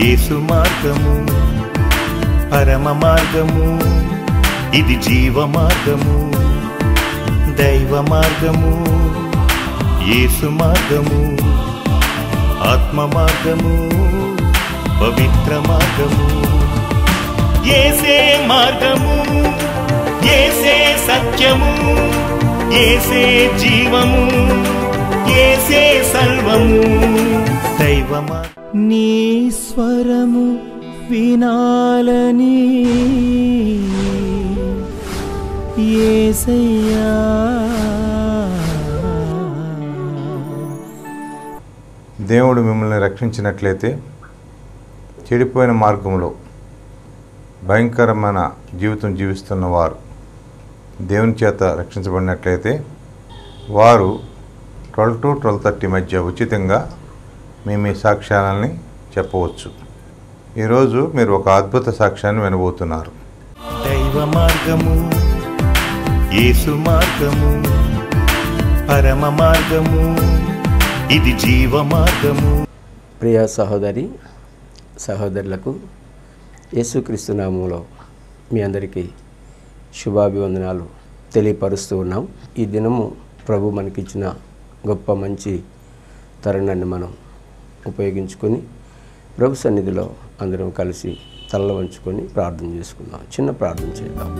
యేసు మార్గము పరమ మార్గము ఇది జీవ మార్గము దైవ మార్గము యేసు మార్గము ఆత్మ మార్గము పవిత్ర మార్గము. ఏసే మార్గము ఏసే సత్యము ఏసే జీవము ఏసే సర్వము దైవ మార్గము నీ స్వరము వినాలని. ఏసయ్యా. దేవుడు మిమ్మల్ని రక్షించినట్లయితే చెడిపోయిన మార్గంలో భయంకరమైన జీవితం జీవిస్తున్న వారు దేవుని చేత రక్షించబడినట్లయితే వారు ట్వెల్వ్ టు ట్వెల్వ్ థర్టీ మధ్య ఉచితంగా మీ మీ సాక్ష్యాలని చెప్పవచ్చు. ఈరోజు మీరు ఒక అద్భుత సాక్ష్యాన్ని వినబోతున్నారు. దైవ మార్గము యేసు మార్గము పరమ మార్గము ఇది జీవ మార్గము. ప్రియ సహోదరి సహోదరులకు యేసుక్రీస్తు నామంలో మీ అందరికీ శుభాభివందనాలు తెలియపరుస్తూ ఉన్నాం. ఈ దినము ప్రభు మనకిచ్చిన గొప్ప మంచి తరుణాన్ని మనం ఉపయోగించుకొని ప్రభు సన్నిధిలో అందరం కలిసి తలలు వంచుకొని ప్రార్థన చేసుకుందాం. చిన్న ప్రార్థన చేద్దాం.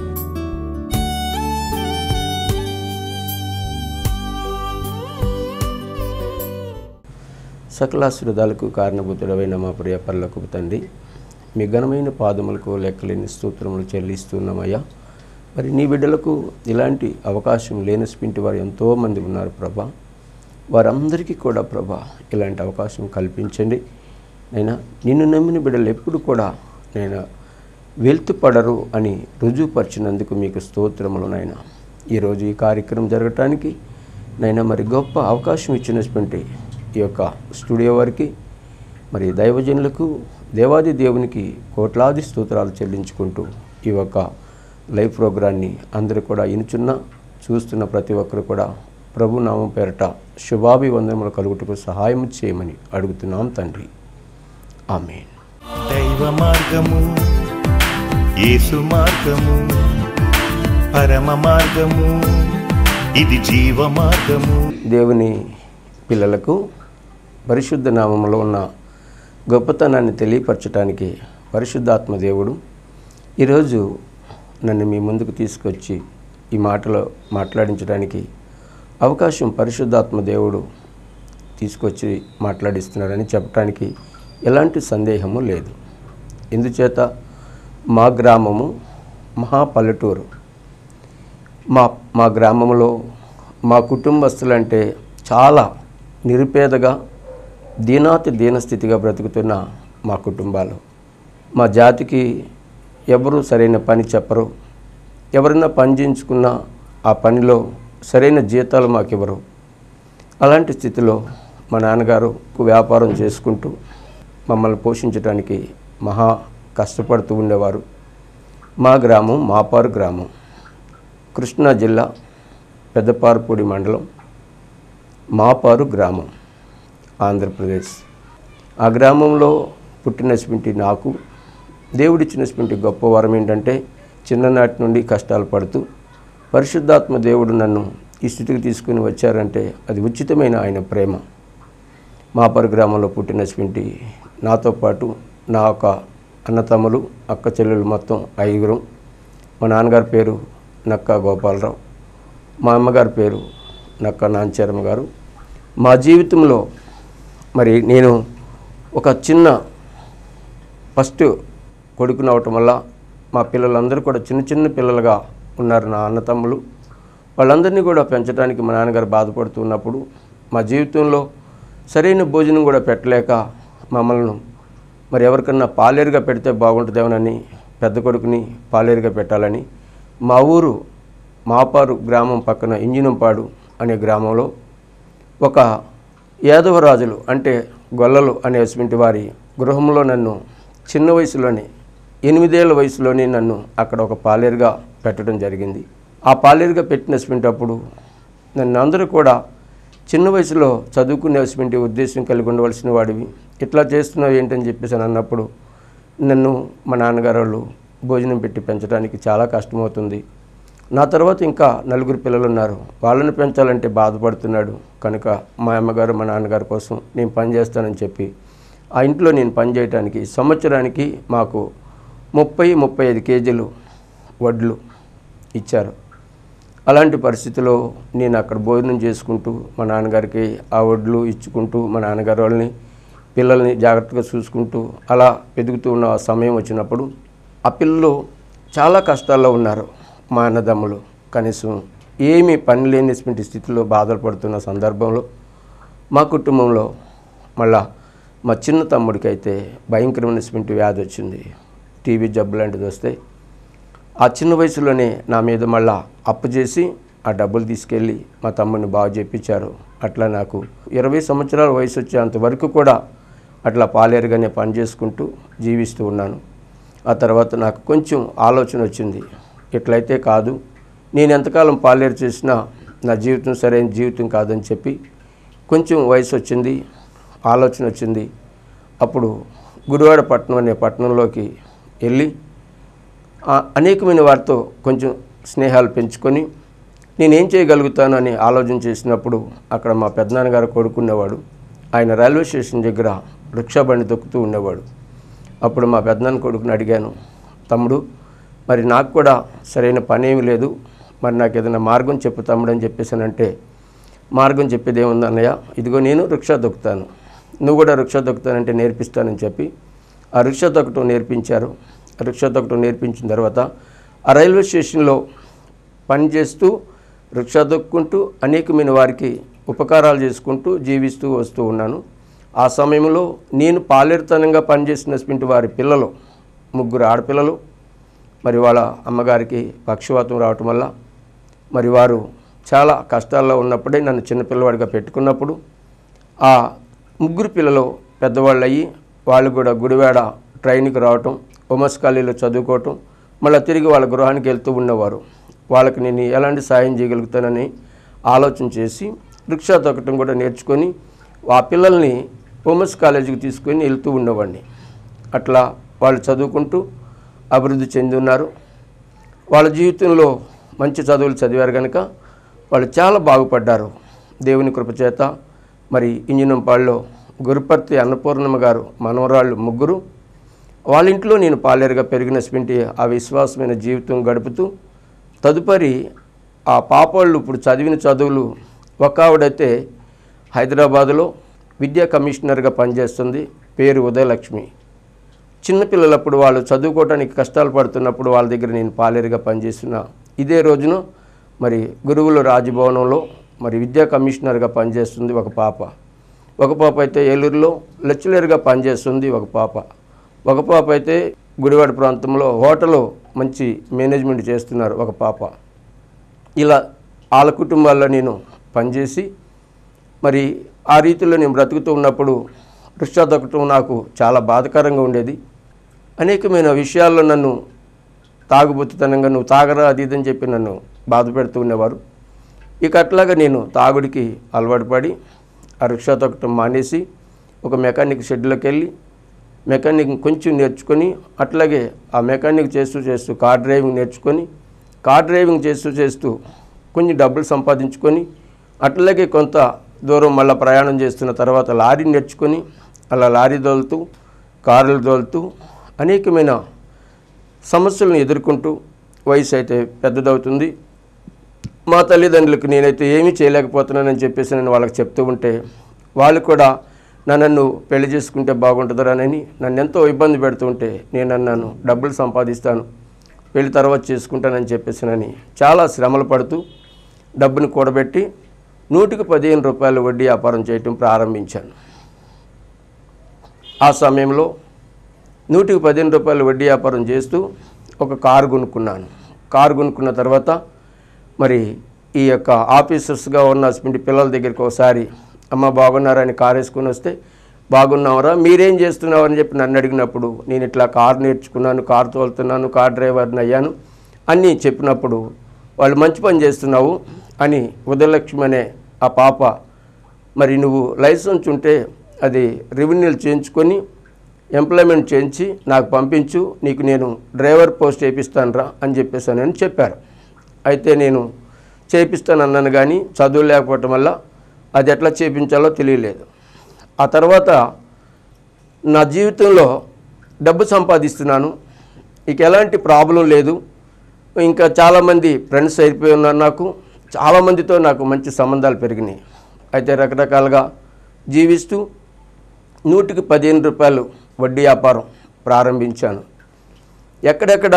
సకలాశ్రుదాలకు కారణభూతుడమైన మా ప్రియ పర్లకు తండ్రి మీ ఘనమైన పాదములకు లెక్కలేని స్తోత్రములు చెల్లిస్తున్నామయ్యా. మరి నీ బిడ్డలకు ఇలాంటి అవకాశం లేనటువంటి వారు ఎంతోమంది ఉన్నారు ప్రభా. వారందరికీ కూడా ప్రభా ఇలాంటి అవకాశం కల్పించండి. నైనా నిన్ను నమ్మిన బిడ్డలు ఎప్పుడు కూడా నేను వెళ్తుపడరు అని రుజువుపరిచినందుకు మీకు స్తోత్రములు నాయన. ఈరోజు ఈ కార్యక్రమం జరగటానికి నైనా మరి గొప్ప అవకాశం ఇచ్చినటువంటి ఈ యొక్క స్టూడియో వారికి మరి దైవజనులకు దేవాది దేవునికి కోట్లాది స్తోత్రాలు చెల్లించుకుంటూ ఈ యొక్క లైవ్ ప్రోగ్రాన్ని అందరూ కూడా ఇనుచున్న చూస్తున్న ప్రతి ఒక్కరు కూడా ప్రభు నామం పేరట శుభాభివందనములు కలుగుటకు సహాయం చేయమని అడుగుతున్నాం తండ్రి. ఆమెన్. దైవ మార్గము యేసు మార్గము పరమ మార్గము ఇది జీవ మార్గము. దేవుని పిల్లలకు పరిశుద్ధ నామంలో ఉన్న గొప్పతనాన్ని తెలియపరచడానికి పరిశుద్ధాత్మ దేవుడు ఈరోజు నన్ను మీ ముందుకు తీసుకొచ్చి ఈ మాటలో మాట్లాడించడానికి అవకాశం పరిశుద్ధాత్మ దేవుడు తీసుకొచ్చి మాట్లాడిస్తున్నారని చెప్పడానికి ఎలాంటి సందేహము లేదు. ఎందుచేత మా గ్రామము మహా పల్లెటూరు మా మా గ్రామంలో మా కుటుంబస్తులంటే చాలా నిరుపేదగా దీనాతి దీనస్థితిగా బ్రతుకుతున్న మా కుటుంబాలు. మా జాతికి ఎవరు సరైన పని చెప్పరు. ఎవరైనా పని చేయించుకున్న ఆ పనిలో సరైన జీతాలు మాకివ్వరు. అలాంటి స్థితిలో మా నాన్నగారు వ్యాపారం చేసుకుంటూ మమ్మల్ని పోషించడానికి మహా కష్టపడుతూ ఉండేవారు. మా గ్రామం మాపారు గ్రామం. కృష్ణా జిల్లా పెద్దపారుపూడి మండలం మాపారు గ్రామం ఆంధ్రప్రదేశ్. ఆ గ్రామంలో పుట్టినటువంటి నాకు దేవుడిచ్చినటువంటి గొప్ప వరం ఏంటంటే చిన్ననాటి నుండి కష్టాలు పడుతూ పరిశుద్ధాత్మ దేవుడు నన్ను ఈ స్థితికి తీసుకుని వచ్చారంటే అది ఉచితమైన ఆయన ప్రేమ. మాపర్ గ్రామంలో పుట్టినటువంటి నాతో పాటు నా ఒక అన్నతమ్ములు అక్క చెల్లెలు మొత్తం ఐదుగురం మా నాన్నగారి పేరు నక్క గోపాలరావు. మా అమ్మగారి పేరు నక్క నాంచారమ్మ గారు. మా జీవితంలో మరి నేను ఒక చిన్న ఫస్ట్ కొడుకునవటం వల్ల మా పిల్లలందరూ కూడా చిన్న చిన్న పిల్లలుగా ఉన్నారు నా అన్నతమ్ములు. వాళ్ళందరినీ కూడా పెంచడానికి మా నాన్నగారు బాధపడుతున్నప్పుడు మా జీవితంలో సరైన భోజనం కూడా పెట్టలేక మమ్మల్ని మరి ఎవరికన్నా పాలేరుగా పెడితే బాగుంటుందేమోనని పెద్ద కొడుకుని పాలేరుగా పెట్టాలని మా ఊరు మాపారు గ్రామం పక్కన ఇంజినంపాడు అనే గ్రామంలో ఒక యాదవరాజులు అంటే గొల్లలు అనేటువంటి వారి గృహంలో నన్ను చిన్న వయసులోనే ఎనిమిదేళ్ళ వయసులోనే నన్ను అక్కడ ఒక పాలేరుగా పెట్టడం జరిగింది. ఆ పాలేరుగా పెట్టినటువంటి నన్ను అందరూ కూడా చిన్న వయసులో చదువుకునేటువంటి ఉద్దేశం కలిగి ఉండవలసిన వాడివి. ఇట్లా చేస్తున్నావు ఏంటని చెప్పేసి అని అన్నప్పుడు నన్ను మా నాన్నగారు వాళ్ళు భోజనం పెట్టి పెంచడానికి చాలా కష్టమవుతుంది. నా తర్వాత ఇంకా నలుగురు పిల్లలు ఉన్నారు. వాళ్ళని పెంచాలంటే బాధపడుతున్నాడు. కనుక మా అమ్మగారు మా నాన్నగారి కోసం నేను పని చేస్తానని చెప్పి ఆ ఇంట్లో నేను పని చేయడానికి సంవత్సరానికి మాకు ముప్పై ముప్పై ఐదు కేజీలు వడ్లు ఇచ్చారు. అలాంటి పరిస్థితిలో నేను అక్కడ భోజనం చేసుకుంటూ మా నాన్నగారికి ఆ వడ్లు ఇచ్చుకుంటూ మా నాన్నగారు వాళ్ళని పిల్లల్ని జాగ్రత్తగా చూసుకుంటూ అలా పెరుగుతూ ఉన్న ఆ సమయం వచ్చినప్పుడు ఆ పిల్లలు చాలా కష్టాల్లో ఉన్నారు మా అన్నదమ్ములు. కనీసం ఏమీ పని లేనిటువంటి స్థితిలో బాధలు పడుతున్న సందర్భంలో మా కుటుంబంలో మళ్ళా మా చిన్న తమ్ముడికి అయితే భయంకరమైనటువంటి వ్యాధి వచ్చింది. టీబీ జబ్బు లాంటిది వస్తే ఆ చిన్న వయసులోనే నా మీద మళ్ళా అప్పు చేసి ఆ డబ్బులు తీసుకెళ్ళి మా తమ్ముడిని బాగా చెప్పించారు అట్లా నాకు ఇరవై సంవత్సరాల వయసు వచ్చేంత వరకు కూడా అట్లా పాలేరుగానే పని చేసుకుంటూ జీవిస్తూ ఉన్నాను. ఆ తర్వాత నాకు కొంచెం ఆలోచన వచ్చింది. ఇట్లయితే కాదు నేను ఎంతకాలం పాలేరు చేసినా నా జీవితం సరైన జీవితం కాదని చెప్పి కొంచెం వయసు వచ్చింది ఆలోచన వచ్చింది. అప్పుడు గుడివాడ పట్టణం అనే పట్టణంలోకి వెళ్ళి అనేకమైన వారితో కొంచెం స్నేహాలు పెంచుకొని నేనేం చేయగలుగుతాను అని ఆలోచన చేసినప్పుడు అక్కడ మా పెద్దనాన్నగారు కొడుకున్నవాడు ఆయన రైల్వే స్టేషన్ దగ్గర రిక్షా బండి తొక్కుతూ ఉండేవాడు. అప్పుడు మా పెద్దనాన్న కొడుకుని అడిగాను తమ్ముడు మరి నాకు కూడా సరైన పని ఏమీ లేదు. మరి నాకు ఏదైనా మార్గం చెప్పు తమ్ముడు అని చెప్పేసానంటే మార్గం చెప్పేది ఏముంది అన్నయ్య? ఇదిగో నేను రిక్షా దొక్కుతాను. నువ్వు కూడా రిక్షా దొక్కుతానంటే నేర్పిస్తానని చెప్పి. ఆ రిక్షా తొక్కటం నేర్పించారు. రిక్షా తొక్కటం నేర్పించిన తర్వాత ఆ రైల్వే స్టేషన్లో పనిచేస్తూ రిక్షా దొక్కుంటూ అనేకమైన వారికి ఉపకారాలు చేసుకుంటూ జీవిస్తూ వస్తూ ఉన్నాను. ఆ సమయంలో నేను పాలేరుతనంగా పనిచేసినటువంటి వారి పిల్లలు ముగ్గురు ఆడపిల్లలు మరి వాళ్ళ అమ్మగారికి పక్షవాతం రావటం వల్ల మరి వారు చాలా కష్టాల్లో ఉన్నప్పుడే నన్ను చిన్నపిల్లవాడిగా పెట్టుకున్నప్పుడు ఆ ముగ్గురు పిల్లలు పెద్దవాళ్ళు అయ్యి వాళ్ళు కూడా గుడివాడ ట్రైన్కి రావటం ఉమస్ కాలేజీలో చదువుకోవటం మళ్ళీ తిరిగి వాళ్ళ గృహానికి వెళ్తూ ఉన్నవారు వాళ్ళకి నేను ఎలాంటి సాయం చేయగలుగుతానని ఆలోచన చేసి రిక్షా తొక్కటం కూడా నేర్చుకొని ఆ పిల్లల్ని ఉమస్ కాలేజీకి తీసుకొని వెళ్తూ ఉన్నవాడిని అట్లా వాళ్ళు చదువుకుంటూ అభివృద్ధి చెంది ఉన్నారు. వాళ్ళ జీవితంలో మంచి చదువులు చదివారు కనుక వాళ్ళు చాలా బాగుపడ్డారు. దేవుని కృపచేత మరి ఇంజనంపాళ్ళలో గురుపర్తి అన్నపూర్ణమ్మ గారు మనవరాళ్ళు ముగ్గురు వాళ్ళ ఇంట్లో నేను పాలేరుగా పెరిగిన స్పింటి ఆ విశ్వాసమైన జీవితం గడుపుతూ తదుపరి ఆ పాపాళ్ళు ఇప్పుడు చదివిన చదువులు ఒక ఆవిడైతే హైదరాబాదులో విద్యా కమిషనర్గా పనిచేస్తుంది పేరు ఉదయలక్ష్మి. చిన్నపిల్లలప్పుడు వాళ్ళు చదువుకోవడానికి కష్టాలు పడుతున్నప్పుడు వాళ్ళ దగ్గర నేను పాలేరుగా పనిచేస్తున్న. ఇదే రోజున మరి గురువుల రాజభవనంలో మరి విద్యా కమిషనర్గా పనిచేస్తుంది ఒక పాప. ఒక పాప అయితే ఏలూరులో లెక్చరర్గా పనిచేస్తుంది ఒక పాప. ఒక పాప అయితే గుడివాడ ప్రాంతంలో హోటల్లో మంచి మేనేజ్మెంట్ చేస్తున్నారు ఒక పాప. ఇలా వాళ్ళ కుటుంబాల్లో నేను పనిచేసి మరి ఆ రీతిలో నేను బ్రతుకుతూ ఉన్నప్పుడు రిక్షా దొక్కటం నాకు చాలా బాధకరంగా ఉండేది. అనేకమైన విషయాల్లో నన్ను తాగుబోతుతనంగా నువ్వు తాగరా అది ఇదని చెప్పి నన్ను బాధ పెడుతూ ఉండేవారు. ఇక అట్లాగా నేను తాగుడికి అలవాటు పడి ఆ రిక్షా తొక్కటం మానేసి ఒక మెకానిక్ షెడ్లోకి వెళ్ళి మెకానిక్ కొంచెం నేర్చుకొని అట్లాగే ఆ మెకానిక్ చేస్తూ చేస్తూ కార్ డ్రైవింగ్ నేర్చుకొని కార్ డ్రైవింగ్ చేస్తూ చేస్తూ కొన్ని డబ్బులు సంపాదించుకొని అట్లాగే కొంత దూరం మళ్ళీ ప్రయాణం చేస్తున్న తర్వాత లారీ నేర్చుకొని అలా లారీ దోలుతూ కార్లు దోలుతూ అనేకమైన సమస్యలను ఎదుర్కొంటూ వయసు అయితే పెద్దదవుతుంది. మా తల్లిదండ్రులకు నేనైతే ఏమీ చేయలేకపోతున్నానని చెప్పేసి నేను వాళ్ళకి చెప్తూ ఉంటే వాళ్ళు కూడా నన్ను పెళ్ళి చేసుకుంటే బాగుంటుందరానని నన్ను ఎంతో ఇబ్బంది పెడుతుంటే నేను అన్నాను డబ్బులు సంపాదిస్తాను పెళ్ళి తర్వాత చేసుకుంటానని చెప్పేసినని చాలా శ్రమలు పడుతూ డబ్బుని కూడబెట్టి నూటికి పదిహేను రూపాయలు వడ్డీ వ్యాపారం చేయటం ప్రారంభించాను. ఆ సమయంలో నూటికి పదిహేను రూపాయలు వడ్డీ వ్యాపారం చేస్తూ ఒక కారు కొనుక్కున్నాను. కారు కొనుక్కున్న తర్వాత మరి ఈ యొక్క ఆఫీసర్స్గా ఉన్న పిల్లల దగ్గరికి ఒకసారి అమ్మ అని కారు వేసుకుని వస్తే బాగున్నావరా? మీరేం చేస్తున్నావు? అని చెప్పి నన్ను అడిగినప్పుడు నేను ఇట్లా కారు నేర్చుకున్నాను కారు తోలుతున్నాను కార్ డ్రైవర్ని అయ్యాను అన్నీ చెప్పినప్పుడు వాళ్ళు మంచి పని చేస్తున్నావు అని ఉదయలక్ష్మి అనే ఆ పాప మరి నువ్వు లైసెన్స్ ఉంటే అది రెవెన్యూలు చేయించుకొని ఎంప్లాయ్మెంట్ చేయించి నాకు పంపించు నీకు నేను డ్రైవర్ పోస్ట్ చేపిస్తానురా అని చెప్పేసి అని చెప్పేసానని చెప్పారు. అయితే నేను చేపిస్తాను అన్నాను కానీ చదువు లేకపోవటం వల్ల అది ఎట్లా చేపించాలో తెలియలేదు. ఆ తర్వాత నా జీవితంలో డబ్బు సంపాదిస్తున్నాను. ఇక ఎలాంటి ప్రాబ్లం లేదు. ఇంకా చాలామంది ఫ్రెండ్స్ అయిపోయి ఉన్నారు నాకు. చాలామందితో నాకు మంచి సంబంధాలు పెరిగినాయి. అయితే రకరకాలుగా జీవిస్తూ నూటికి పదిహేను రూపాయలు వడ్డీ వ్యాపారం ప్రారంభించాను. ఎక్కడెక్కడ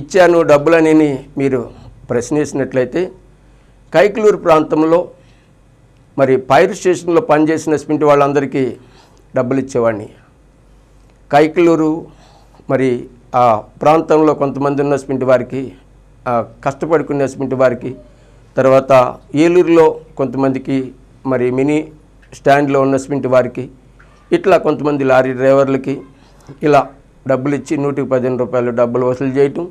ఇచ్చాను డబ్బులని మీరు ప్రశ్నించినట్లయితే కైకలూరు ప్రాంతంలో మరి ఫైర్ స్టేషన్లో పనిచేసిన స్పింటి వాళ్ళందరికీ డబ్బులు ఇచ్చేవాడిని. కైకలూరు మరి ఆ ప్రాంతంలో కొంతమంది ఉన్న స్పింటి వారికి కష్టపడుకున్న కష్టపడుకునే స్పింటి వారికి తర్వాత ఏలూరులో కొంతమందికి మరి మినీ స్టాండ్లో ఉన్న స్పింటి వారికి ఇట్లా కొంతమంది లారీ డ్రైవర్లకి ఇలా డబ్బులు ఇచ్చి నూటికి పదిహేను రూపాయలు డబ్బులు వసూలు చేయటం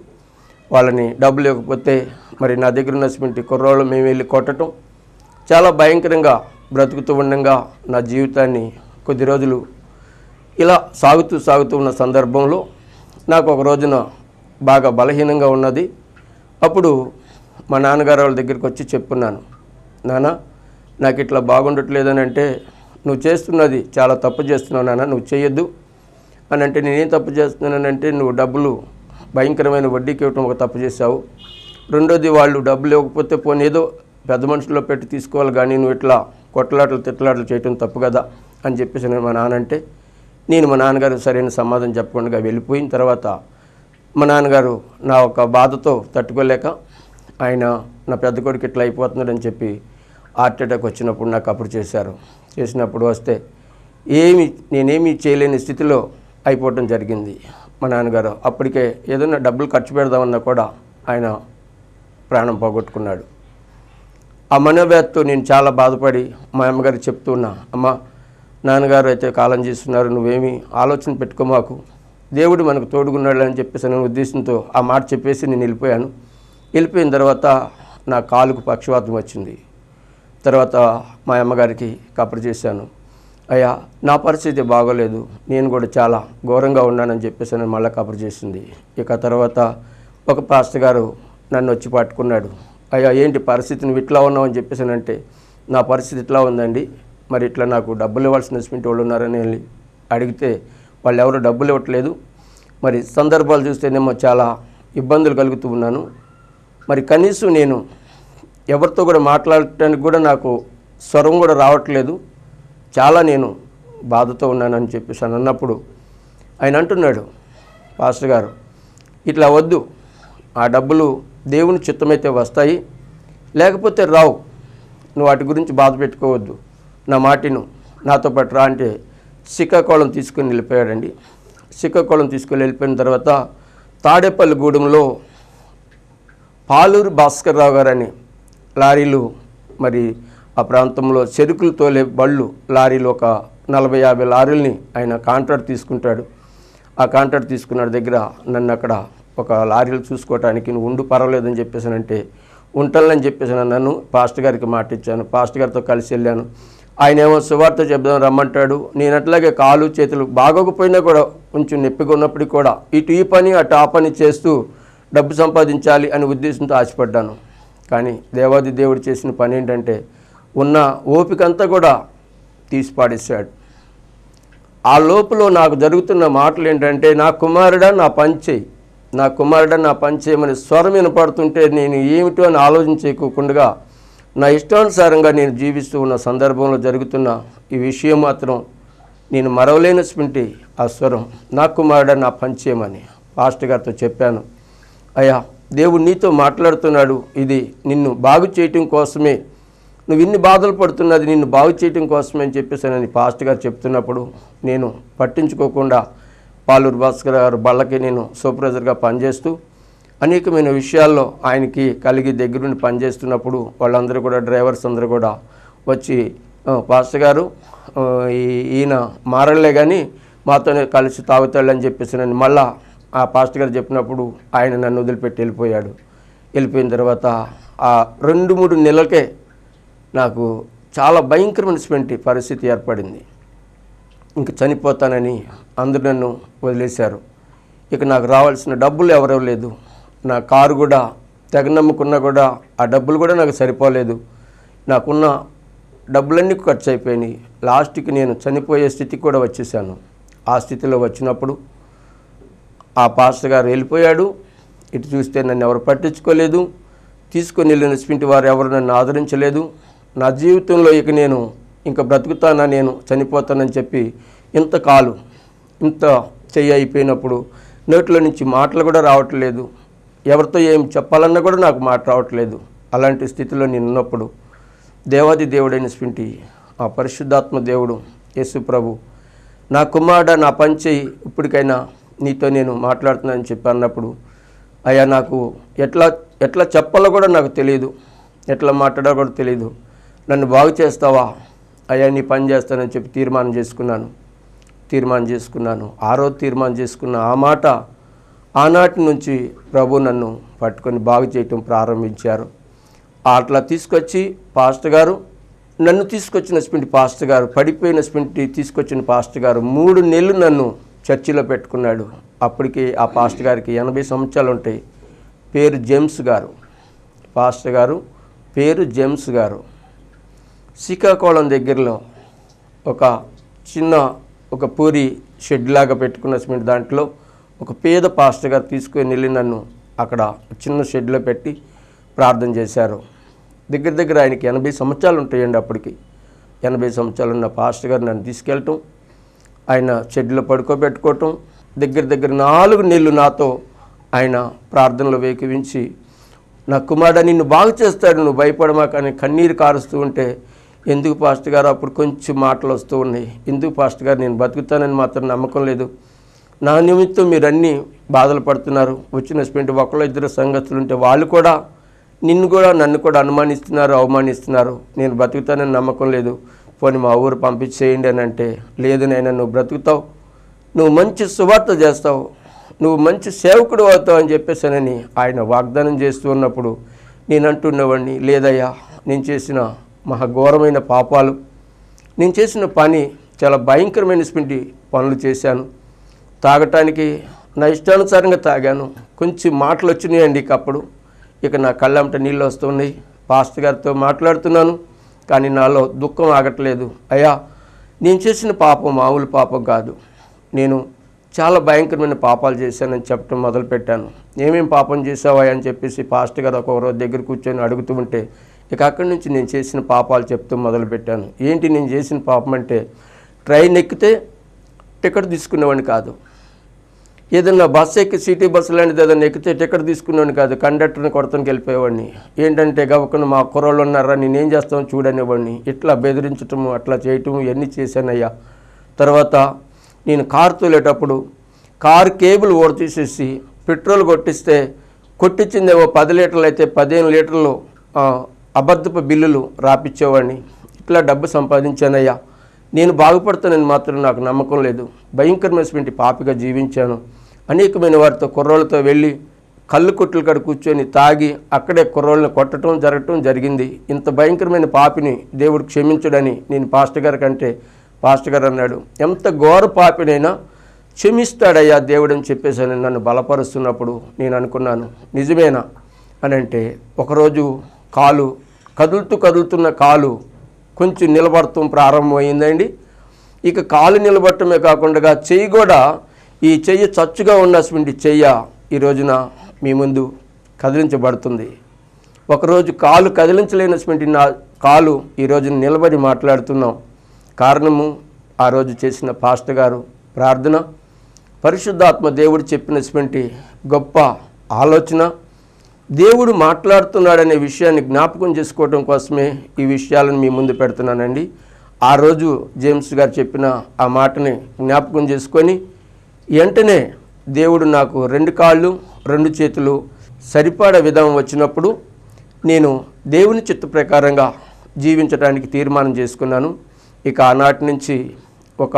వాళ్ళని డబ్బులు ఇవ్వకపోతే మరి నా దగ్గర ఉన్న స్పింటి కుర్రోళ్ళు మేము వెళ్ళి కొట్టడం చాలా భయంకరంగా బ్రతుకుతూ ఉండగా నా జీవితాన్ని కొద్ది రోజులు ఇలా సాగుతూ సాగుతూ ఉన్న సందర్భంలో నాకు ఒక రోజున బాగా బలహీనంగా ఉన్నది. అప్పుడు మా నాన్నగారు వాళ్ళ దగ్గరికి వచ్చి చెప్పున్నాను నాన్న నాకు ఇట్లా బాగుండట్లేదని అంటే నువ్వు చేస్తున్నది చాలా తప్పు చేస్తున్నావు నాన్న నువ్వు చేయొద్దు. అని అంటే నేనేం తప్పు చేస్తున్నానంటే నువ్వు డబ్బులు భయంకరమైన వడ్డీకి ఇవ్వటం ఒక తప్పు చేశావు. రెండోది వాళ్ళు డబ్బులు ఇవ్వకపోతే పోనీ ఏదో పెద్ద మనుషుల్లో పెట్టి తీసుకోవాలి కానీ నువ్వు ఇట్లా కొట్లాటలు తిట్లాటలు చేయటం తప్పు కదా అని చెప్పేసి నేను మా నాన్న అంటే నేను మా నాన్నగారు సరైన సమాధానం చెప్పకుండా వెళ్ళిపోయిన తర్వాత మా నాన్నగారు నా ఒక బాధతో తట్టుకోలేక ఆయన నా పెద్ద కొడుకు ఇట్లా అయిపోతున్నాడని చెప్పి హార్ట్ అటాక్ వచ్చినప్పుడు నాకు అప్పుడు చేశారు. చేసినప్పుడు వస్తే ఏమి నేనేమి చేయలేని స్థితిలో అయిపోవటం జరిగింది మా నాన్నగారు. అప్పటికే ఏదైనా డబ్బులు ఖర్చు పెడదామన్నా కూడా ఆయన ప్రాణం పోగొట్టుకున్నాడు. ఆ మనోవ్యాధితో నేను చాలా బాధపడి మా అమ్మగారికి చెప్తున్నా అమ్మ నాన్నగారు అయితే కాలం చేస్తున్నారు నువ్వేమీ ఆలోచన పెట్టుకో మాకు. దేవుడు మనకు తోడుగున్నాడు అని చెప్పేసి నేను ఉద్దేశంతో ఆ మాట చెప్పేసి నేను వెళ్ళిపోయాను. వెళ్ళిపోయిన తర్వాత నా కాలుకు పక్షవాతం వచ్చింది. తర్వాత మా అమ్మగారికి కబురు చేశాను. అయ్యా నా పరిస్థితి బాగోలేదు. నేను కూడా చాలా ఘోరంగా ఉన్నానని చెప్పేసి నేను మళ్ళీ కబురు చేసింది. ఇక తర్వాత ఒక పాస్టర్ గారు నన్ను వచ్చి పట్టుకున్నాడు. అయ్యా ఏంటి పరిస్థితి నువ్వు ఇట్లా ఉన్నావు అని నా పరిస్థితి ఇట్లా ఉందండి. మరి ఇట్లా నాకు డబ్బులు ఇవ్వాల్సిన స్పింటి వాళ్ళు ఉన్నారని వెళ్ళి అడిగితే వాళ్ళు ఎవరు డబ్బులు ఇవ్వట్లేదు. మరి సందర్భాలు చూస్తేనేమో చాలా ఇబ్బందులు కలుగుతూ ఉన్నాను. మరి కనీసం నేను ఎవరితో కూడా మాట్లాడటానికి కూడా నాకు స్వరం కూడా రావట్లేదు. చాలా నేను బాధతో ఉన్నానని చెప్పేసి అని అన్నప్పుడు ఆయన అంటున్నాడు పాస్టర్ గారు ఇట్లా వద్దు. ఆ డబ్బులు దేవుని చిత్తమైతే వస్తాయి. లేకపోతే రావు నువ్వు వాటి గురించి బాధ పెట్టుకోవద్దు. నా మాటిను నాతో పాటు రా అంటే శ్రీకాకుళం తీసుకుని వెళ్ళిపోయాడండి. శ్రీకాకుళం తీసుకుని వెళ్ళిపోయిన తర్వాత తాడేపల్లిగూడెంలో పాలూరు భాస్కర్ రావు గారని లారీలు మరి ఆ ప్రాంతంలో చెరుకులు తోలే బళ్ళు లారీలు ఒక నలభై యాభై లారీలని ఆయన కాంట్రాక్ట్ తీసుకుంటాడు. ఆ కాంట్రాక్ట్ తీసుకున్న దగ్గర నన్ను అక్కడ ఒక లారీలు చూసుకోవటానికి నువ్వు ఉండు పర్వాలేదని చెప్పేసానంటే ఉంటానని చెప్పేసి నన్ను పాస్టర్ గారికి మాట ఇచ్చాను. పాస్టర్ గారితో కలిసి వెళ్ళాను. ఆయన ఏమో సువార్త చెప్దాం రమ్మంటాడు. నేను అట్లాగే కాలు చేతులు బాగోకపోయినా కూడా కొంచెం నొప్పిగా ఉన్నప్పటికీ కూడా ఇటు ఈ పని అటు ఆ పని చేస్తూ డబ్బు సంపాదించాలి అనే ఉద్దేశంతో ఆశపడ్డాను. కానీ దేవాది దేవుడు చేసిన పని ఏంటంటే ఉన్న ఓపిక అంతా కూడా తీసి పాడేశాడు. ఆ లోపల నాకు జరుగుతున్న మాటలు ఏంటంటే నా కుమారుడా నా పని చేయి. నా కుమారుడా నా పని చేయమని స్వరం వినపడుతుంటే నేను ఏమిటో అని ఆలోచించేకోకుండా నా ఇష్టానుసారంగా నేను జీవిస్తూ ఉన్న సందర్భంలో జరుగుతున్న ఈ విషయం మాత్రం నేను మరవలేని స్పింటి ఆ స్వరం నా కుమారుడా నా పని చేయమని పాస్టర్ గారితో చెప్పాను. అయ్యా దేవుడు నీతో మాట్లాడుతున్నాడు ఇది నిన్ను బాగు చేయటం కోసమే. నువ్వు ఇన్ని బాధలు పడుతున్నది నిన్ను బాగు చేయటం కోసమే అని చెప్పేసి పాస్ట్ గారు చెప్తున్నప్పుడు నేను పట్టించుకోకుండా పాలూరు భాస్కర్ గారు బళ్ళకి నేను సూపర్వైజర్గా పనిచేస్తూ అనేకమైన విషయాల్లో ఆయనకి కలిగి దగ్గరుండి పనిచేస్తున్నప్పుడు వాళ్ళందరూ కూడా డ్రైవర్స్ అందరూ కూడా వచ్చి పాస్టర్ గారు ఈ- ఈయన మారలే కానీ మాతోనే కలిసి తాగుతాడు అని చెప్పేసి నేను మళ్ళా ఆ పాస్టర్ గారు చెప్పినప్పుడు ఆయన నన్ను వదిలిపెట్టి వెళ్ళిపోయాడు. వెళ్ళిపోయిన తర్వాత ఆ రెండు మూడు నెలలకే నాకు చాలా భయంకరమైన పరిస్థితి ఏర్పడింది. ఇంక చనిపోతానని అందరూ నన్ను వదిలేశారు. ఇక నాకు రావాల్సిన డబ్బులు ఎవరూ లేదు నా కారు కూడా తెగ నమ్ముకున్నా కూడా ఆ డబ్బులు కూడా నాకు సరిపోలేదు. నాకున్న డబ్బులన్నీ ఖర్చు అయిపోయినాయి. లాస్ట్కి నేను చనిపోయే స్థితికి కూడా వచ్చేసాను. ఆ స్థితిలో వచ్చినప్పుడు ఆ పాస్టర్ గారు వెళ్ళిపోయాడు. ఇటు చూస్తే నన్ను ఎవరు పట్టించుకోలేదు. తీసుకొని వెళ్ళిన స్పింటి వారు ఎవరు నన్ను ఆదరించలేదు. నా జీవితంలో ఇక నేను ఇంకా బ్రతుకుతానా నేను? చనిపోతానని చెప్పి ఇంత కాలు ఇంత చెయ్యి అయిపోయినప్పుడు నోట్లో నుంచి మాటలు కూడా రావట్లేదు. ఎవరితో ఏం చెప్పాలన్నా కూడా నాకు మాట రావట్లేదు. అలాంటి స్థితిలో నేను ఉన్నప్పుడు దేవాది దేవుడైన స్పింటి ఆ పరిశుద్ధాత్మ దేవుడు యేసు ప్రభు నా కుమారుడ నా పంచి ఇప్పటికైనా నీతో నేను మాట్లాడుతున్నానని చెప్పి అన్నప్పుడు అయ్యా నాకు ఎట్లా ఎట్లా చెప్పాలో కూడా నాకు తెలియదు ఎట్లా మాట్లాడాలో కూడా తెలియదు నన్ను బాగు చేస్తావా? అయ్యా నీ పని చేస్తానని చెప్పి తీర్మానం చేసుకున్నాను. తీర్మానం చేసుకున్నాను. ఆ రోజు తీర్మానం చేసుకున్న ఆ మాట ఆనాటి నుంచి ప్రభు నన్ను పట్టుకొని బాగు చేయటం ప్రారంభించారు. అట్లా తీసుకొచ్చి పాస్టర్ గారు నన్ను తీసుకొచ్చిన స్పింటి పాస్టర్ గారు పడిపోయిన స్పింటి తీసుకొచ్చిన పాస్టర్ గారు మూడు నెలలు నన్ను చర్చిలో పెట్టుకున్నాడు. అప్పటికి ఆ పాస్టర్ గారికి ఎనభై సంవత్సరాలు ఉంటాయి. పేరు జేమ్స్ గారు. పాస్టర్ గారు పేరు జేమ్స్ గారు. శ్రీకాకుళం దగ్గరలో ఒక చిన్న ఒక పూరి షెడ్ లాగా పెట్టుకున్న సిమెంట్ దాంట్లో ఒక పేద పాస్టర్ గారు తీసుకొని వెళ్ళి నన్ను అక్కడ చిన్న షెడ్లో పెట్టి ప్రార్థన చేశారు. దగ్గర దగ్గర ఆయనకి ఎనభై సంవత్సరాలు ఉంటాయండి అప్పటికి. ఎనభై సంవత్సరాలు ఉన్న పాస్టర్ గారు నన్ను తీసుకెళ్ళటం ఆయన షెడ్లో పడుకోబెట్టుకోవటం దగ్గర దగ్గర నాలుగు నెలలు నాతో ఆయన ప్రార్థనలో వేకువించి నా కుమారుడు నిన్ను బాగు చేస్తాడు నువ్వు భయపడమా కానీ కన్నీరు కారుస్తూ ఉంటే ఎందుకు పాస్టర్ గారు అప్పుడు కొంచెం మాటలు వస్తూ ఉన్నాయి? ఎందుకు పాస్టర్ గారు నేను బతుకుతానని మాత్రం నమ్మకం లేదు. నా నిమిత్తం మీరు అన్నీ బాధలు పడుతున్నారు. వచ్చిన స్పెంట్ ఒకళ్ళు ఇద్దరు సంగతులు ఉంటే వాళ్ళు కూడా నిన్ను కూడా నన్ను కూడా అనుమానిస్తున్నారు అవమానిస్తున్నారు. నేను బతుకుతానని నమ్మకం లేదు. పోనీ మా ఊరు పంపించేయండి అని అంటే లేదు నైనా నువ్వు బ్రతుకుతావు. నువ్వు మంచి సువార్త చేస్తావు. నువ్వు మంచి సేవకుడు అవుతావు అని చెప్పేసానని ఆయన వాగ్దానం చేస్తూ ఉన్నప్పుడు నేను అంటున్నవాడిని లేదయ్యా నేను చేసిన మహాఘోరమైన పాపాలు. నేను చేసిన పని చాలా భయంకరమైనటువంటి పనులు చేశాను. తాగటానికి నా ఇష్టానుసారంగా తాగాను. కొంచెం మాటలు వచ్చినాయండి ఇక అప్పుడు ఇక నా కళ్ళంట నీళ్ళు వస్తున్నాయి. పాస్టర్ గారితో మాట్లాడుతున్నాను కానీ నాలో దుఃఖం ఆగట్లేదు. అయ్యా నేను చేసిన పాపం మామూలు పాపం కాదు. నేను చాలా భయంకరమైన పాపాలు చేశానని చెప్పడం మొదలుపెట్టాను. ఏమేమి పాపం చేసావా అని చెప్పేసి పాస్టర్ గారు ఒక రోజు దగ్గర కూర్చొని అడుగుతూ ఉంటే ఇక అక్కడి నుంచి నేను చేసిన పాపాలు చెప్తూ మొదలుపెట్టాను. ఏంటి నేను చేసిన పాపం అంటే ట్రైన్ ఎక్కితే టికెట్ తీసుకునేవాడిని కాదు. ఏదన్నా బస్సు ఎక్కి సిటీ బస్సు లాంటిది ఏదైనా ఎక్కితే టికెట్ తీసుకునేవాడిని కాదు కండక్టర్ని కొడతానికి వెళ్ళిపోయేవాడిని. ఏంటంటే గవకను మా కుర్రోళ్ళు ఉన్నారా నేనేం చేస్తామో చూడనేవాడిని ఇట్లా బెదిరించటము అట్లా చేయటము ఇవన్నీ చేశానయ్యా తర్వాత నేను కారు తోలేటప్పుడు కారు కేబుల్ ఓడ తీసేసి పెట్రోల్ కొట్టిస్తే కొట్టించిందేమో పది లీటర్లు అయితే పదిహేను లీటర్లు అబద్ధపు బిల్లులు రాపిచ్చేవాడిని. ఇట్లా డబ్బు సంపాదించానయ్యా. నేను బాగుపడతానని మాత్రం నాకు నమ్మకం లేదు. భయంకరమైనటువంటి పాపిగా జీవించాను. అనేకమైన వారితో కుర్రోళ్ళతో వెళ్ళి కళ్ళు కొట్లు కాడ కూర్చొని తాగి అక్కడే కుర్రోళ్ళని కొట్టడం జరగటం జరిగింది. ఇంత భయంకరమైన పాపిని దేవుడు క్షమించడని నేను పాస్టర్ గారి కంటే పాస్టర్ గారు అన్నాడు. ఎంత ఘోర పాపినైనా క్షమిస్తాడయ్యా దేవుడు అని చెప్పేసి అని నన్ను బలపరుస్తున్నప్పుడు నేను అనుకున్నాను. నిజమేనా? అని అంటే ఒకరోజు కాలు కదులుతూ కదులుతున్న కాలు కొంచెం నిలబడటం ప్రారంభమైందండి. ఇక కాలు నిలబడటమే కాకుండా చెయ్యి కూడా ఈ చెయ్యి చచ్చుగా ఉన్నటువంటి చెయ్య ఈ రోజున మీ ముందు కదిలించబడుతుంది. ఒకరోజు కాలు కదిలించలేనటువంటి నా కాలు ఈ రోజున నిలబడి మాట్లాడుతున్నాం. కారణము ఆ రోజు చేసిన పాస్టర్ గారు ప్రార్థన. పరిశుద్ధాత్మ దేవుడు చెప్పినటువంటి గొప్ప ఆలోచన. దేవుడు మాట్లాడుతున్నాడనే విషయాన్ని జ్ఞాపకం చేసుకోవడం కోసమే ఈ విషయాలను మీ ముందు పెడుతున్నానండి. ఆ రోజు జేమ్స్ గారు చెప్పిన ఆ మాటని జ్ఞాపకం చేసుకొని వెంటనే దేవుడు నాకు రెండు కాళ్ళు రెండు చేతులు సరిపడ విధానం వచ్చినప్పుడు నేను దేవుని చిత్త ప్రకారంగా జీవించడానికి తీర్మానం చేసుకున్నాను. ఇక ఆనాటి నుంచి ఒక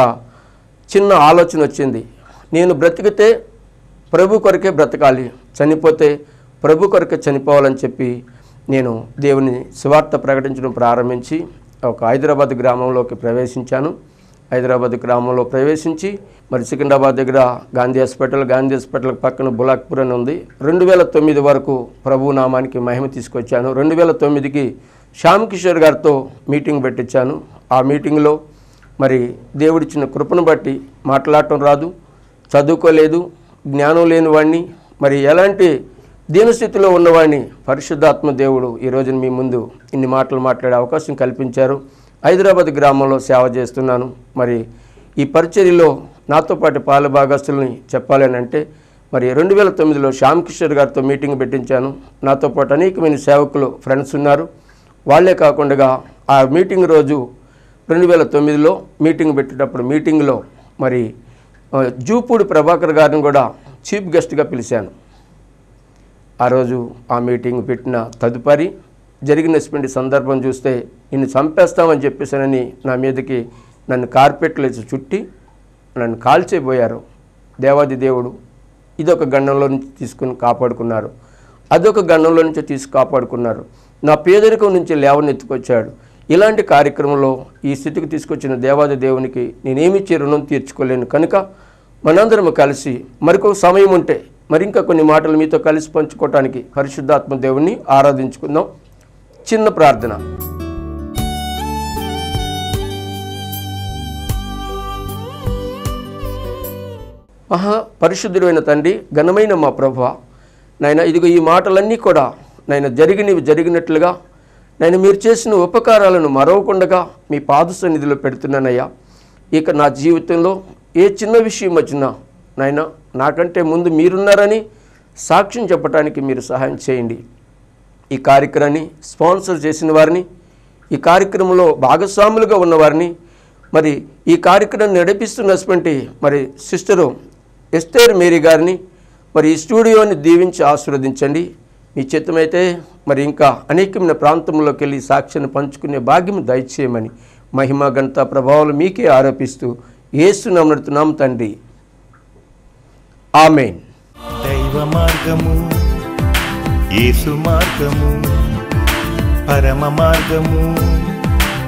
చిన్న ఆలోచన వచ్చింది. నేను బ్రతికితే ప్రభు కొరకే బ్రతకాలి. చనిపోతే ప్రభు కొరకు చనిపోవాలని చెప్పి నేను దేవుని సువార్త ప్రకటించడం ప్రారంభించి ఒక హైదరాబాద్ గ్రామంలోకి ప్రవేశించాను. హైదరాబాద్ గ్రామంలో ప్రవేశించి మరి సికింద్రాబాద్ దగ్గర గాంధీ హాస్పిటల్ గాంధీ హాస్పిటల్ పక్కన బులాక్పూర్ అని ఉంది. రెండు వేల తొమ్మిది వరకు ప్రభు నామానికి మహిమ తీసుకొచ్చాను. రెండు వేల తొమ్మిదికి శ్యామ్ కిషోర్ గారితో మీటింగ్ పెట్టించాను. ఆ మీటింగ్లో మరి దేవుడిచ్చిన కృపను బట్టి మాట్లాడటం రాదు చదువుకోలేదు జ్ఞానం లేని వాడిని మరి ఎలాంటి దీనస్థితిలో ఉన్నవాడిని పరిశుద్ధాత్మ దేవుడు ఈ రోజున మీ ముందు ఇన్ని మాటలు మాట్లాడే అవకాశం కల్పించారు. హైదరాబాద్ గ్రామంలో సేవ చేస్తున్నాను. మరి ఈ పరిచర్యలో నాతో పాటు పాల భాగస్తుల్ని చెప్పాలని అంటే మరి రెండు వేల తొమ్మిదిలో శ్యామకిషోర్ గారితో మీటింగ్ పెట్టించాను. నాతో పాటు అనేకమైన సేవకులు ఫ్రెండ్స్ ఉన్నారు. వాళ్ళే కాకుండా ఆ మీటింగ్ రోజు రెండు వేల తొమ్మిదిలో మీటింగ్ పెట్టేటప్పుడు మీటింగ్లో మరి జూపూడి ప్రభాకర్ గారిని కూడా చీఫ్ గెస్ట్గా పిలిచాను. ఆ రోజు ఆ మీటింగ్ పెట్టిన తదుపరి జరిగినటువంటి సందర్భం చూస్తే నిన్ను చంపేస్తామని చెప్పేసానని నా మీదకి నన్ను కార్పెట్లు చుట్టి నన్ను కాల్చేపోయారు దేవాది దేవుడు ఇదొక గండంలో నుంచి తీసుకుని కాపాడుకున్నారు. అదొక గండంలో నుంచి తీసి కాపాడుకున్నారు. నా పేదరికం నుంచి లేవనెత్తుకొచ్చాడు. ఇలాంటి కార్యక్రమంలో ఈ స్థితికి తీసుకొచ్చిన దేవాది దేవునికి నేనేమిచ్చి రుణం తీర్చుకోలేను కనుక మనందరం కలిసి మరికొక సమయం ఉంటే మరి ఇంకా కొన్ని మాటలు మీతో కలిసి పంచుకోవటానికి పరిశుద్ధాత్మ దేవుణ్ణి ఆరాధించుకుందాం. చిన్న ప్రార్థన. మహా పరిశుద్ధుడైన తండ్రి ఘనమైన మా ప్రభు నాయన ఇదిగో ఈ మాటలన్నీ కూడా నాయన జరిగినవి జరిగినట్లుగా నేను మీరు చేసిన ఉపకారాలను మరవకుండగా మీ పాద సన్నిధిలో పెడుతున్నానయ్యా. ఇక నా జీవితంలో ఏ చిన్న విషయం వచ్చినా నాయన నాకంటే ముందు మీరున్నారని సాక్ష్యం చెప్పడానికి మీరు సహాయం చేయండి. ఈ కార్యక్రమాన్ని స్పాన్సర్ చేసిన వారిని ఈ కార్యక్రమంలో భాగస్వాములుగా ఉన్నవారిని మరి ఈ కార్యక్రమం నడిపిస్తున్నటువంటి మరి సిస్టరు ఎస్తేర్ మేరీ గారిని మరి ఈ స్టూడియోని దీవించి ఆశీర్వదించండి. మీ చిత్తమైతే మరి ఇంకా అనేకమైన ప్రాంతంలోకి వెళ్ళి సాక్ష్యాన్ని పంచుకునే భాగ్యం దయచేయమని మహిమ గంట ప్రభావాలు మీకే ఆరోపిస్తూ ఏసు నడుతున్నాం తండ్రి. ఆమెన్. దైవ మార్గము యేసు మార్గము పరమ మార్గము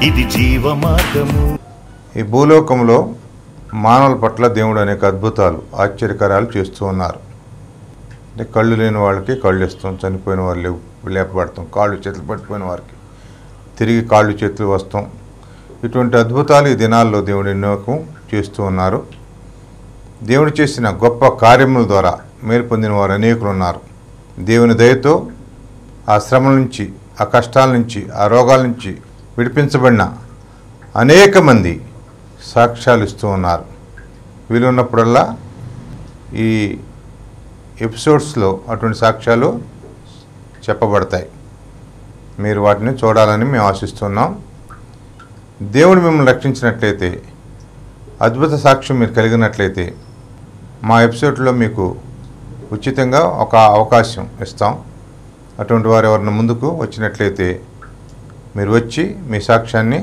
ఇది జీవ మార్గము. ఈ భూలోకంలో మానవుల పట్ల దేవుడు అనేక అద్భుతాలు ఆశ్చర్యకరాలు చేస్తూ ఉన్నారు. అంటే కళ్ళు లేని వాళ్ళకి కళ్ళు ఇస్తాం చనిపోయిన వాళ్ళు లేవు లేపబడతాం కాళ్ళు చేతులు పట్టుపోయిన వారికి. తిరిగి కాళ్ళు చేతులు వస్తాం. ఇటువంటి అద్భుతాలు ఈ దినాల్లో దేవుడు ఎన్నో చేస్తూ ఉన్నారు. దేవుడు చేసిన గొప్ప కార్యముల ద్వారా మేలు పొందిన వారు అనేకులు ఉన్నారు దేవుని దయతో ఆ శ్రమల నుంచి ఆ కష్టాల నుంచి ఆ రోగాల నుంచి విడిపించబడిన అనేక మంది సాక్ష్యాలు ఇస్తూ ఉన్నారు. వీలున్నప్పుడల్లా ఈ ఎపిసోడ్స్లో అటువంటి సాక్ష్యాలు చెప్పబడతాయి. మీరు వాటిని చూడాలని మేము ఆశిస్తున్నాం. దేవుడు మిమ్మల్ని రక్షించినట్లయితే అద్భుత సాక్ష్యం మీరు కలిగినట్లయితే మా వెబ్సైట్లో మీకు ఉచితంగా ఒక అవకాశం ఇస్తాం. అటువంటి వారు ఎవరిని ముందుకు వచ్చినట్లయితే మీరు వచ్చి మీ సాక్ష్యాన్ని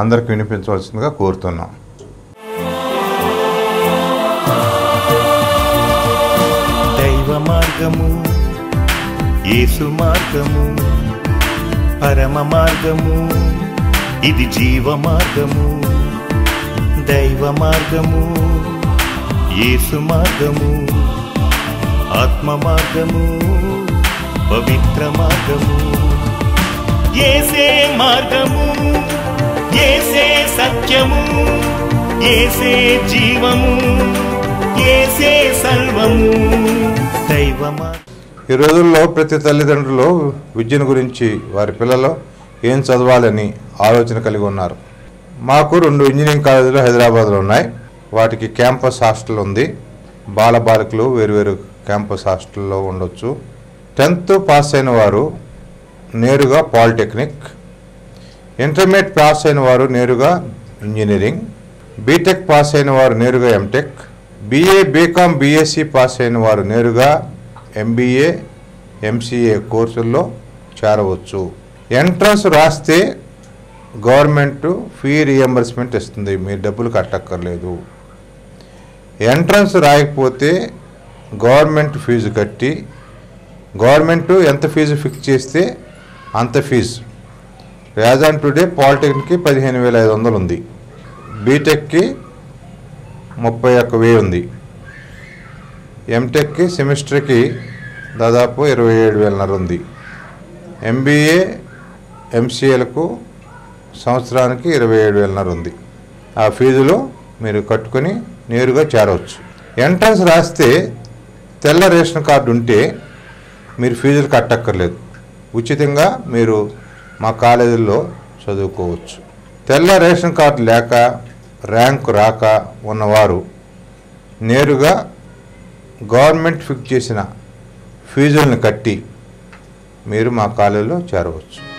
అందరికి వినిపించవలసిందిగా కోరుతున్నాం. దైవ మార్గము యేసు మార్గము పరమ మార్గము ఇది జీవ మార్గము. దైవ మార్గము యేసు మార్గము ఆత్మ మార్గము పవిత్ర మార్గము. ఏసే మార్గము ఏసే సత్యము ఏసే జీవము ఏసే సర్వము దైవ ఈ రోజుల్లో ప్రతి తల్లిదండ్రులు విద్యను గురించి వారి పిల్లలు ఏం చదవాలని ఆలోచన కలిగి ఉన్నారు. మాకు రెండు ఇంజనీరింగ్ కాలేజీలు హైదరాబాద్లో ఉన్నాయి. వాటికి క్యాంపస్ హాస్టల్ ఉంది. బాలబాలికలు వేరువేరు క్యాంపస్ హాస్టల్లో ఉండొచ్చు. టెన్త్ పాస్ అయిన వారు నేరుగా పాలిటెక్నిక్. ఇంటర్మీడియట్ పాస్ అయిన వారు నేరుగా ఇంజనీరింగ్. బీటెక్ పాస్ అయిన వారు నేరుగా MTech. BA BCom BSc pass అయిన వారు నేరుగా ఎంబీఏ ఎంసీఏ కోర్సుల్లో చేరవచ్చు. ఎంట్రన్స్ రాస్తే గవర్నమెంట్ ఫీ రియంబర్స్మెంట్ ఇస్తుంది. మీరు డబ్బులు కట్టక్కర్లేదు. ఎంట్రన్స్ రాయకపోతే గవర్నమెంట్ ఫీజు కట్టి గవర్నమెంట్ ఎంత ఫీజు ఫిక్స్ చేస్తే అంత ఫీజు. యాజ్ ఆన్ టుడే పాలిటెక్నిక్కి పదిహేను వేల ఐదు వందలు ఉంది. బీటెక్కి ముప్పై ఒక్క వెయ్యి ఉంది. ఎంటెక్కి సెమిస్టర్కి దాదాపు ఇరవై ఏడు వేలన్నర ఉంది. ఎంబీఏ ఎంసీఏలకు సంవత్సరానికి ఇరవై ఏడు వేలన్నర ఉంది. ఆ ఫీజులు మీరు కట్టుకొని నేరుగా చేరవచ్చు. ఎంట్రన్స్ రాస్తే తెల్ల రేషన్ కార్డు ఉంటే మీరు ఫీజులు కట్టక్కర్లేదు. ఉచితంగా మీరు మా కాలేజీల్లో చదువుకోవచ్చు. తెల్ల రేషన్ కార్డు లేక ర్యాంకు రాక ఉన్నవారు నేరుగా గవర్నమెంట్ ఫిక్స్ చేసిన ఫీజులను కట్టి మీరు మా కాలేజీలో చేరవచ్చు.